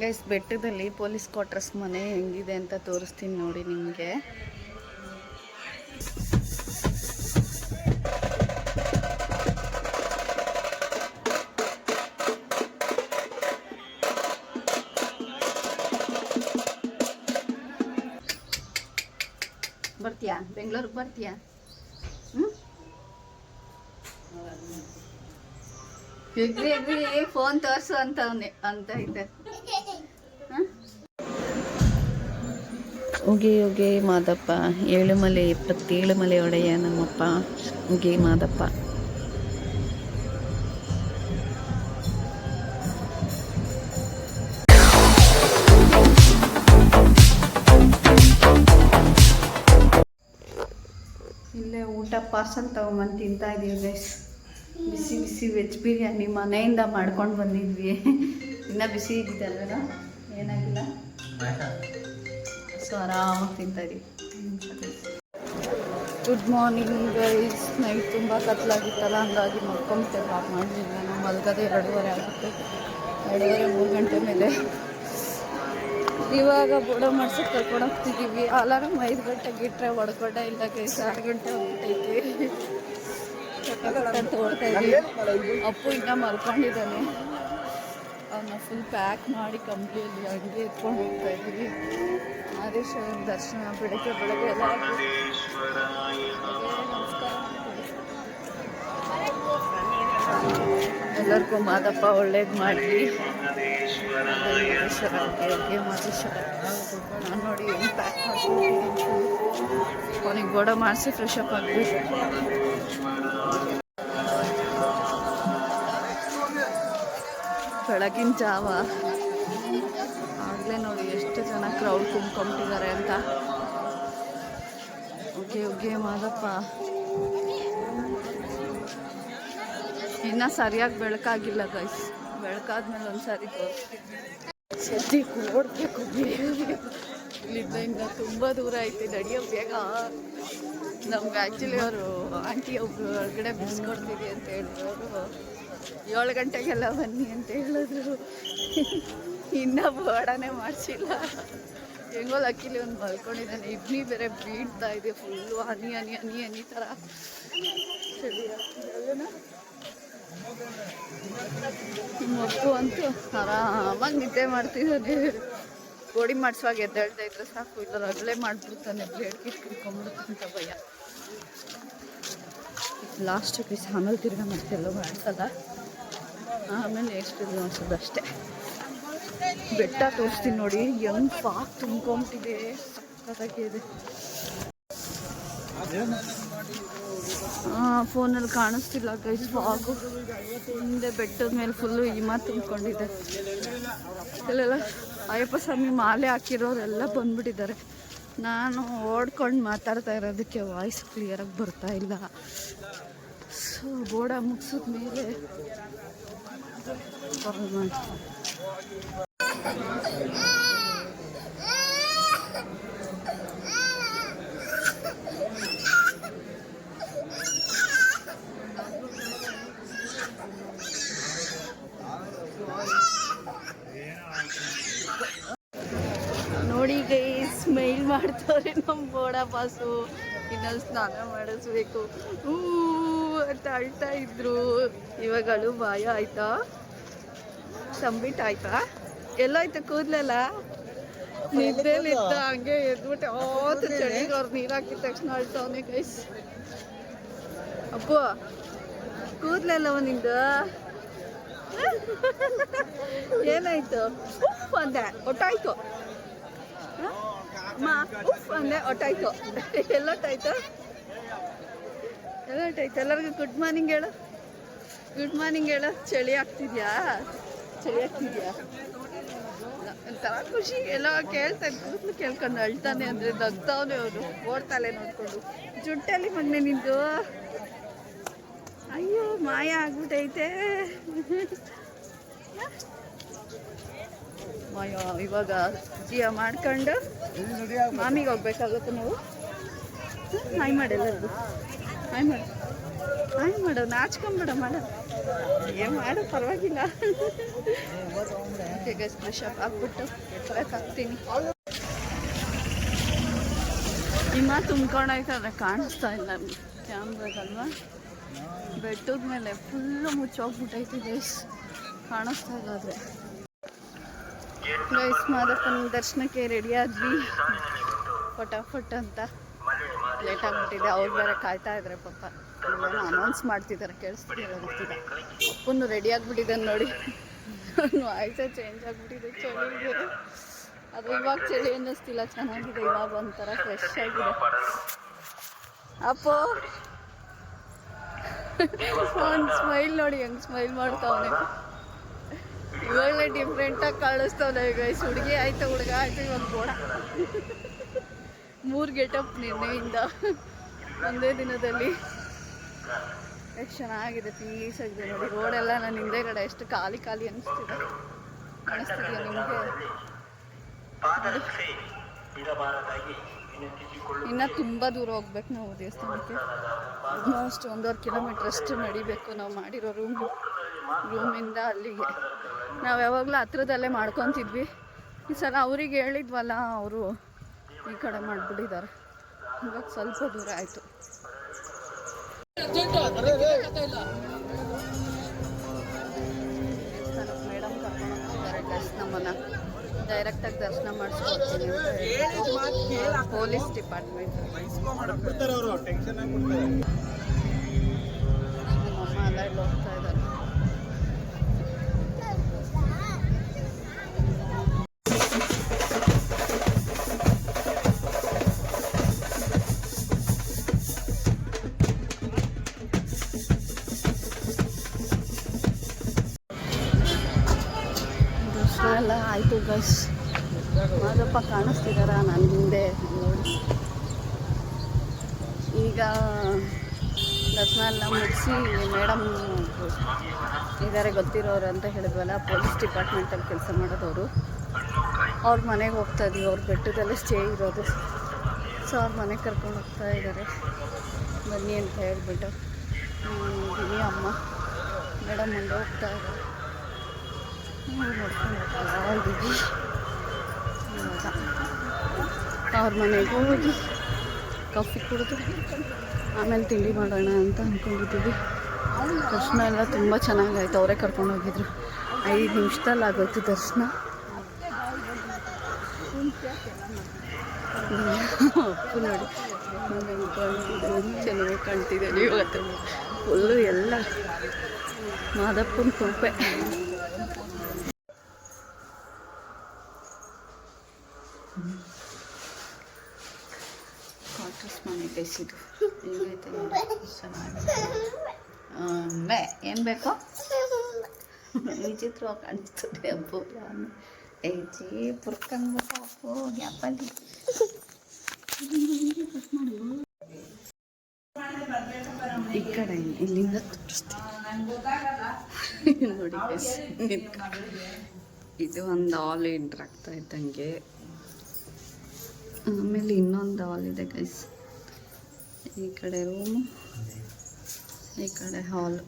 Guys ಬೆಟ್ಟದಲ್ಲಿ police quarters ಮನೆ ಹೆಂಗಿದೆ ಅಂತ ತೋರಿಸ್ತೀನಿ ನೋಡಿ ನಿಮಗೆ. ಬರ್ತೀಯಾ? ಬೆಂಗಳೂರಿಗೆ ಬರ್ತೀಯಾ? ಹ್ಞೂ ಎಗ್ರಿ ಫೋನ್ ತೋರಿಸು ಅಂತ ಅವ್ನೆ ಅಂತ ಐತೆ ಉಗೆ ಉಗೆ ಮಾದಪ್ಪ ಏಳುಮಲೆ ಇಪ್ಪತ್ತೇಳು ಮಲೆ ಒಡೆಯ ನಮ್ಮಪ್ಪ ಉಗೆ ಮಾದಪ್ಪ. ಇಲ್ಲೇ ಊಟ ಪಾರ್ಸಲ್ ತಗೊಂಬಂದು ತಿಂತಾ ಇದೀವಿ ಗೈಸ್ ಬಿಸಿ ಬಿಸಿ ವೆಜ್ ಬಿರಿಯಾನಿ ಮನೆಯಿಂದ ಮಾಡ್ಕೊಂಡು ಬಂದಿದ್ವಿ. ಇನ್ನೂ ಬಿಸಿ ಇದ್ದಿದ್ದಲ್ವ ಏನಾಗಿಲ್ಲ? ಸೊ ಆರಾಮಾಗಿ ತಿಂತಾ ಇದೀವಿ. ಗುಡ್ ಮಾರ್ನಿಂಗ್ ಗೈಸ್ ನೈಟ್ ತುಂಬ ಕತ್ಲಾಗಿತ್ತಲ್ಲ, ಹಂಗಾಗಿ ಮಲ್ಕೊಂಬಿಟ್ಟೆ. ವಾಕ್ ಮಾಡಲಿಲ್ಲ ನಾನು ಮಲ್ಗೋದೇ ಎರಡೂವರೆ ಆಗುತ್ತೆ. ಎರಡೂವರೆ ಮೂರು ಗಂಟೆ ಮೇಲೆ. ಇವಾಗ ಬುಡ ಮಾಡಿಸಿ ಕರ್ಕೊಂಡು ಹೋಗ್ತಿದ್ದೀವಿ ಅಲಾರಾಮ್ ಐದು ಗಂಟೆಗೆ ಇಟ್ಟರೆ ಹೊಡ್ಕೊಂಡೆ. ಇಲ್ಲ ಗೈಸ್ ಆರು ಗಂಟೆ ಹೋಗ್ಬಿಟ್ಟೈತಿ ಅಂತ ಇದ್ದೀವಿ ಅಪ್ಪು ಇನ್ನೂ ಮಲ್ಕೊಂಡಿದ್ದಾನೆ. ಅವನ್ನ ಫುಲ್ ಪ್ಯಾಕ್ ಮಾಡಿ ಕಂಪ್ಲೀಟ್ ಹಂಗೆ ಎತ್ಕೊಂಡು ಹೋಗ್ತಾ ಇದ್ದೀವಿ ಆದೇಶ್ವರನ ದರ್ಶನ, ಬೆಳಗ್ಗೆ ಬೆಳಗ್ಗೆ ಎಲ್ಲ ಎಲ್ಲರಿಗೂ ಮಾದಪ್ಪ ಒಳ್ಳೇದು ಮಾಡಿ ಮಾದೇಶ್ವರ ಅವ್ರಿಗೆ. ನೋಡಿ ಹೆಂಗೆ ಪ್ಯಾಕ್ ಅವನಿಗೆ ಗೋಡ ಮಾಡಿಸಿ ಫ್ರೆಶ್ ಅಪ್ ಆಗಬೇಕು ಬೆಳಗಿನ ಜಾವ. ಆಗಲೇ ನೋಡಿ. ಜನ ಕ್ರೌಡ್ ತುಂಬ್ಕೊಂಬಿಟ್ಟಿದ್ದಾರೆ ಅಂತ. Okay okay, Madappa. ಇನ್ನೂ ಸರಿಯಾಗಿ ಬೆಳಕಾಗಿಲ್ಲ ಗೈಸ್ ಬೆಳಕಾದ್ಮೇಲೆ ಒಂದ್ಸರಿ ತೋರಿಸ್ತೀನಿ. ಸದ್ಯಕ್ಕೆ ಓಡಬೇಕು ಇಲ್ಲಿಂದ ಇನ್ನು ತುಂಬ ದೂರ ಐತೆ, ನಡಿಯೋ ಬೇಗ. ನಮ್ಗೆ ಆ್ಯಕ್ಚುಲಿ ಅವರು ಆಂಟಿ ಒಬ್ರು ಹೊರಗಡೆ ಬಿಡಿಸ್ಕೊಡ್ತೀವಿ ಅಂತ ಹೇಳಿದ್ರು. ಅವರು ಏಳು ಗಂಟೆಗೆಲ್ಲ ಬನ್ನಿ ಅಂತ ಹೇಳಿದ್ರು. ಇನ್ನೂ ಬೇಡನೇ ಮಾಡಿಸಿಲ್ಲ. ಹೆಂಗೋ ಲಕ್ಕಿಲಿ ಒಂದು ಮಲ್ಕೊಂಡಿದ್ದಾನೆ. ಇಡ್ಲಿ ಬೇರೆ ಬೀಳ್ತಾ ಇದೆ ಫುಲ್ಲು ಹನಿ ಹನಿ ಹನಿ ಹನಿ ಥರ ಮಗು ಅಂತೂ ಆರಾಮಾಗಿ ನಿದ್ದೆ ಮಾಡ್ತಿದ್ದಾನೆ. ಗೋಡಿ ಮಾಡಿಸುವಾಗ ಎದ್ದೇಳ್ತಾ ಇದ್ರೆ ಸಾಕು. ಇಲ್ಲ ರಗಳೆ ಮಾಡ್ಬಿಡ್ತಾನೆ. ಬ್ಲೇಡ್ ಕಿಟ್ಕೊಂಡ್ಬಿಡ್ತಂತ ಭಯ. ಲಾಸ್ಟ್ ಪೀಸ್ ಆಮೇಲೆ ತಿರ್ಗಾ ಮತ್ತೆಲ್ಲ ಮಾಡ್ಸಲ್ಲ. ಆಮೇಲೆ ನೆಕ್ಸ್ಟ್ ಇದು ಅನ್ಸೋದು ಅಷ್ಟೇ. ಬೆಟ್ಟ ತೋರಿಸ್ತೀನಿ ನೋಡಿ ಹೆಂಗ್ ಪಾಕ್ ತುಂಬ್ಕೊಂಬಿಟ್ಟಿದೆ. ಸಕ್ಕತ್ತಾಗಿದೆ ಫೋನಲ್ಲಿ ಕಾಣಿಸ್ತಿಲ್ಲ ಗೈಸ್ ಫಾಗು ಹಿಂದೆ ಬೆಟ್ಟದ ಮೇಲೆ ಫುಲ್ಲು ಹಿಮ ತುಂಬ್ಕೊಂಡಿದೆ. ಇಲ್ಲೆಲ್ಲ ಅಯ್ಯಪ್ಪ ಸ್ವಾಮಿ ಮಾಲೆ ಹಾಕಿರೋರೆಲ್ಲ ಬಂದ್ಬಿಟ್ಟಿದ್ದಾರೆ. ನಾನು ಓಡ್ಕೊಂಡು ಮಾತಾಡ್ತಾ ಇರೋದಕ್ಕೆ ವಾಯ್ಸ್ ಕ್ಲಿಯರಾಗಿ ಬರ್ತಾ ಇಲ್ಲ. ಸೊ ಬೋಡ ಮುಗಿಸಿದ ಮೇಲೆ ಕಾಲ್ ಮಾಡ್ತೀನಿ. ನೋಡಿ ಗೈ ಸ್ಮೈಲ್ ಮಾಡ್ತವ್ರೆ ನಮ್ಮ ಬೋಡ ಪಾಸು ಇನ್ನೊಂದು ಸ್ನಾನ ಮಾಡಿಸ್ಬೇಕು. ಹೂ ಅಂತ ಅಳ್ತಾ ಇದ್ರು. ಇವಾಗ ಅಳು ಬಾಯ ಆಯ್ತಾ? ಸಂಬಿಟ್ ಆಯ್ತಾ? ಎಲ್ಲೋಯ್ತು ಕೂದ್ಲೆಲ್ಲ? ನಿದ್ದೆಲಿದ್ದ ಹಂಗೆ ಎದ್ಬಿಟ್ಟೆ. ಓದು ಚಳಿಗೆ ಅವ್ರು ನೀರು ಹಾಕಿದ ತಕ್ಷಣ ಅಳ್ತಾವನೆ ಗೈಸ್ ಅಪ್ಪು ಕೂದ್ಲೆಲ್ಲ ನಿಂದು ಏನಾಯ್ತು? ಉಫ್ ಅಂದೆ ಒಟ್ಟಾಯ್ತು. ಉಪ್ಪು ಉಫ್ ಅಂದೆ ಒಟ್ಟಾಯ್ತು. ಎಲ್ಲೊಟ್ಟಾಯ್ತು? ಎಲ್ಲೊಟ್ಟಾಯ್ತು? ಎಲ್ಲರಿಗೂ ಗುಡ್ ಮಾರ್ನಿಂಗ್ ಹೇಳು. ಗುಡ್ ಮಾರ್ನಿಂಗ್ ಹೇಳು. ಚಳಿ ಆಗ್ತಿದ್ಯಾ? ಚಳಿ ಒಂಥರ ಖುಷಿ. ಎಲ್ಲ ಕೇಳ್ತಾನೆ ಕೂತ್ಲು ಕೇಳ್ಕೊಂಡು ಅಳ್ತಾನೆ ಅಂದರೆ ನಗ್ತಾವನೆ ಅವರು. ಓಡ್ತಾಳೆ ನೋಡ್ಕೊಂಡು. ಜುಟ್ಟಲ್ಲಿ ಮಗ್ನೆ ನಿಂದು. ಅಯ್ಯೋ, ಮಾಯ ಆಗ್ಬಿಟ್ಟೈತೆ ಮಾಯ, ಇವಾಗ ಜೀವ ಮಾಡ್ಕೊಂಡು ಮಾಮಿಗೆ ಹೋಗ್ಬೇಕಾಗುತ್ತೆ ನಾವು. ಹಾಯ್ ಮಾಡಿ ಎಲ್ಲರಿಗೂ. ಹಾಯ್ ಮಾಡು. ಹಾಯ್ ಮಾಡು, ನಾಚ್ಕೊಂಬಿಡ ಮಾಡ. ಏನು ಮಾಡು, ಪರವಾಗಿಲ್ಲ. ಈಗ ಫ್ರೆಶ್ ಅಪ್ ಆಗ್ಬಿಟ್ಟು ಎತ್ತರಕ್ಕೆ ಹಾಕ್ತೀನಿ. ಹಿಮ ತುಂಬ್ಕೊಂಡಾಯ್ತಲ್ಲ ಕಾಣಿಸ್ತಾ ಇಲ್ಲ ಕ್ಯಾಮ್ರಾದಲ್ವಾ? ಬೆಟ್ಟದ ಮೇಲೆ ಫುಲ್ಲು ಮುಚ್ಚೋಗ್ಬಿಟ್ಟೈತೆ ಗೈಸ್ ಕಾಣಿಸ್ತಾ ಇಲ್ಲ ಆದರೆ. ಗೈಸ್ ಮಾದಪ್ಪನ ದರ್ಶನಕ್ಕೆ ರೆಡಿ ಆದ್ವಿ. ಫಟಾಫಟ್ ಅಂತ. ಲೇಟ್ ಆಗ್ಬಿಟ್ಟಿದೆ, ಅವ್ರು ಬೇರೆ ಕಾಯ್ತಾ ಇದ್ದಾರೆ ಪಾಪ. ಇಲ್ಲೇನೋ ಅನೌನ್ಸ್ ಮಾಡ್ತಿದ್ದಾರೆ ಕೇಳಿಸ್ತಿಲ್ಲ ಗೊತ್ತಿಲ್ಲ ಅಪ್ಪನ್ನು ರೆಡಿ ಆಗ್ಬಿಟ್ಟಿದೆ ನೋಡಿ. ವಾಯ್ಸೇ ಚೇಂಜ್ ಆಗ್ಬಿಟ್ಟಿದೆ, ಚಳಿ ಅದು ಇವಾಗ ಚಳಿ ಅನ್ನಿಸ್ತಿಲ್ಲ, ಚೆನ್ನಾಗಿದೆ, ಇವಾಗ ಒಂಥರ ಫ್ರೆಶ್ ಆಗಿದೆ. ಅಪ್ಪೋ. ಒಂದು ಸ್ಮೈಲ್ ನೋಡಿ, ಹೆಂಗ್ ಸ್ಮೈಲ್ ಮಾಡ್ತಾವನೆ. ಇವಾಗಲೇ ಡಿಫ್ರೆಂಟಾಗಿ ಕಾಣಿಸ್ತಾವನೆ ಈಗ ಹುಡುಗಿ ಆಯ್ತು, ಹುಡುಗ ಆಯ್ತು, ಇವಾಗ ಬೋಡ ಮೂರು ಗೆಟಪ್ ನಿನ್ನೆಯಿಂದ. ಒಂದೇ ದಿನದಲ್ಲಿ. ಎಷ್ಟು ಚೆನ್ನಾಗಿದೆ ಪೀಸ್ ಆಗಿದೆ ನೋಡಿ. ರೋಡೆಲ್ಲ ನನ್ನ ಹಿಂದೆಗಡೆ ಎಷ್ಟು ಖಾಲಿ ಖಾಲಿ ಅನಿಸ್ತಿದೆ. ಅನಿಸ್ತಿದೆಯಾ ನಿಮಗೆ? ಇನ್ನು ತುಂಬ ದೂರ ಹೋಗ್ಬೇಕು ನಾವು ದೇವಸ್ಥಾನಕ್ಕೆ. ಆಲ್ಮೋಸ್ಟ್ ಒಂದೂವರೆ ಕಿಲೋಮೀಟ್ರ್ ಅಷ್ಟು ನಡಿಬೇಕು ನಾವು ಮಾಡಿರೋ ರೂಮ್ ರೂಮಿಂದ ಅಲ್ಲಿಗೆ. ನಾವು ಯಾವಾಗಲೂ ಹತ್ರದಲ್ಲೇ ಮಾಡ್ಕೊತಿದ್ವಿ. ಈ ಸಲ ಅವ್ರಿಗೆ ಹೇಳಿದ್ವಲ್ಲ ಅವರು. ಈ ಕಡೆ ಮಾಡಿಬಿಟ್ಟಿದ್ದಾರೆ. ಇವಾಗ ಸ್ವಲ್ಪ ದೂರ ಆಯಿತು. ಮೇಡಮ್ ಕರ್ಕೊಂಡು ಹೋಗ್ತಿದ್ದಾರೆ ಗೈಸ್ ನಮ್ಮನ್ನ ಡೈರೆಕ್ಟಾಗಿ ದರ್ಶನ ಮಾಡಿಸ್ಕೊಡ್ತೀನಿ ಅಂತ ಪೊಲೀಸ್ ಡಿಪಾರ್ಟ್ಮೆಂಟ್ ಕಾಣಿಸ್ತಿದಾರ ನನ್ನ ಹಿಂದೆ ನೋಡಿ ಈಗ ದರ್ಶನ ಎಲ್ಲ ಮುಗಿಸಿ ಮೇಡಮ್ ಇದಾರೆ ಗೊತ್ತಿರೋರು ಅಂತ ಹೇಳಿದ್ವಲ್ಲ, ಪೊಲೀಸ್ ಡಿಪಾರ್ಟ್ಮೆಂಟಲ್ಲಿ ಕೆಲಸ ಮಾಡೋದವರು. ಅವ್ರ ಮನೆಗೆ ಹೋಗ್ತಾ ಇದೀವಿ, ಅವ್ರ ಬೆಟ್ಟದಲ್ಲೇ ಸ್ಟೇ ಇರೋದು. ಸೊ ಅವ್ರ ಮನೆಗೆ ಕರ್ಕೊಂಡು ಹೋಗ್ತಾ ಇದ್ದಾರೆ ಬನ್ನಿ ಅಂತ ಹೇಳ್ಬಿಟ್ಟು. ಬನ್ನಿ ಅಮ್ಮ. ಮೇಡಮ್ ಮುಂದೆ ಹೋಗ್ತಾ ಇದ್ದಾರೆ ನೋಡ್ಕೊಂಡು ಹೋಗ್ತಾ ಇದ್ದೀವಿ ಇವಾಗ ಅವ್ರ ಮನೆಗೆ ಹೋಗಿ ಕಾಫಿ ಕುಡಿದು ಆಮೇಲೆ ತಿಂಡಿ ಮಾಡೋಣ ಅಂತ ಅಂದ್ಕೊಂಡಿದ್ದೀವಿ ದರ್ಶನ ಎಲ್ಲ ತುಂಬ ಚೆನ್ನಾಗಾಯ್ತು. ಅವರೇ ಕರ್ಕೊಂಡು ಹೋಗಿದ್ರು. ಐದು ನಿಮಿಷದಲ್ಲಿ ಆಗೋಯ್ತು ದರ್ಶನ. ಅಪ್ಪು ನೋಡಿ. ಚೆನ್ನಾಗಿ ಕಾಣ್ತಿದೆ ಇವತ್ತು ಫುಲ್ಲು ಎಲ್ಲ ಮಾದಪ್ಪನ ಕೃಪೆ. ಮನೆ ಕೈಸಿದ್ದು ಹೆಂಗೈತೆ ನೋಡಿ, ಚೆನ್ನಾಗಿದೆ ಮೇ ಏನು ಬೇಕೋ ವಿಚಿತ್ರವಾಗಿ ಕಾಣಿಸ್ತದೆ ಅಪ್ಪು ನಾನು ಏಜಿ ಪುರ್ಕಂಗ ಪಾಪು ಗ್ಯಾಪಲ್ಲಿ ಈ ಕಡೆ ಇಲ್ಲಿಂದ ತೋರಿಸ್ತೀನಿ ನೋಡಿ. ಇದು ಒಂದು ಆಲ್ ಎಂಟ್ರ್ ಆಗ್ತಾ ಇದ್ದಂಗೆ ಆಮೇಲೆ ಇನ್ನೊಂದು ಹಾಲ್ ಇದೆ ಗೈಸ್ ಈ ಕಡೆ ರೂಮ್ ಈ ಕಡೆ hall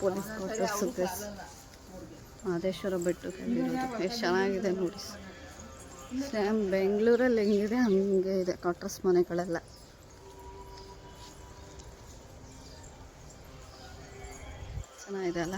police quarters guys Madeshwara Betta ಎಷ್ಟು ಚೆನ್ನಾಗಿದೆ ನೋಡಿ. ಸೇಮ್ ಬೆಂಗಳೂರಲ್ಲಿ ಹೆಂಗಿದೆ? ಹಂಗೆ ಇದೆ. ಕ್ವಾರ್ಟರ್ಸ್ ಮನೆಗಳೆಲ್ಲ. ಚೆನ್ನಾಗಿದೆ ಅಲ್ಲ?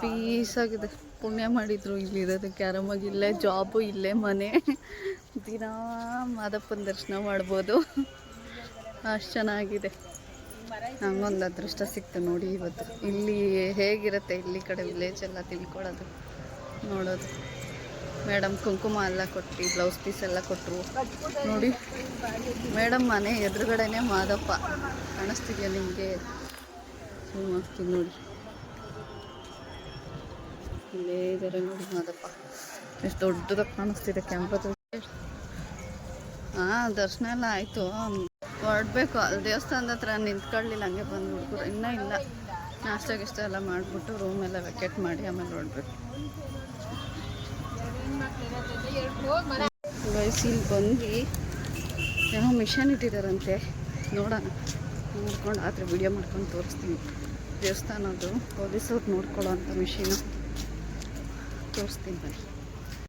ಪೀಸಾಗಿದೆ ಪುಣ್ಯ ಮಾಡಿದ್ರು ಇಲ್ಲಿ ಇರೋದಕ್ಕೆ. ಆರಾಮಾಗಿ ಇಲ್ಲೇ ಜಾಬು ಇಲ್ಲೇ ಮನೆ. ದಿನಾ ಮಾದಪ್ಪನ ದರ್ಶನ ಮಾಡ್ಬೋದು. ಅಷ್ಟು ಚೆನ್ನಾಗಿದೆ. ನಂಗೊಂದು ಅದೃಷ್ಟ ಸಿಕ್ತು ನೋಡಿ ಇವತ್ತು. ಇಲ್ಲಿ ಹೇಗಿರುತ್ತೆ? ಇಲ್ಲಿ ಕಡೆ ವಿಲೇಜ್ ಎಲ್ಲ ತಿಳ್ಕೊಳ್ಳೋದು, ನೋಡೋದು. ಮೇಡಮ್ ಕುಂಕುಮ ಎಲ್ಲ ಕೊಟ್ಟು ಬ್ಲೌಸ್ ಪೀಸ್ ಎಲ್ಲ ಕೊಟ್ಟರು ನೋಡಿ, ಮೇಡಮ್ ಮನೆ ಎದುರುಗಡೆನೇ ಮಾದಪ್ಪ. ಕಾಣಿಸ್ತಿದ್ಯಾ ನಿಮಗೆ? ಜೂಮ್ ನೋಡಿ. ಇಲ್ಲೇ ಇದ್ದಾರೆ ನೋಡಿ ಮಾದಪ್ಪ. ಎಷ್ಟು ದೊಡ್ಡದಾಗಿ ಕಾಣಿಸ್ತಿದೆ ಕ್ಯಾಂಪಸ್ ಹಾಂ, ದರ್ಶನ ಎಲ್ಲ ಆಯಿತು. ಹೊರಡ್ಬೇಕು. ಅಲ್ಲಿ ದೇವಸ್ಥಾನದ ಹತ್ರ ನಿಂತ್ಕೊಳ್ಳಿಲ್ಲ, ಹಂಗೆ ಬಂದು ಹುಡುಗರು ಇನ್ನೂ ಇಲ್ಲ. ನಾಷ್ಟ ಗಿಷ್ಟ ಎಲ್ಲ ಮಾಡಿಬಿಟ್ಟು ರೂಮೆಲ್ಲ ವೆಕೇಟ್ ಮಾಡಿ ಆಮೇಲೆ ಗೈಸ್ ಇಲ್ಲಿ ಬಂದು ಏನೋ ಮಿಷನ್ ಇಟ್ಟಿದ್ದಾರಂತೆ ನೋಡೋಣ. ನೋಡ್ಕೊಂಡು ಆದರೆ ವಿಡಿಯೋ ಮಾಡ್ಕೊಂಡು ತೋರಿಸ್ತೀನಿ. ದೇವಸ್ಥಾನದ್ದು ಪೊಲೀಸವ್ರು ನೋಡ್ಕೊಳ್ಳೋ ಅಂಥ ಮಿಷಿನು ತೋರಿಸ್ತೀನಿ ಬನ್ನಿ.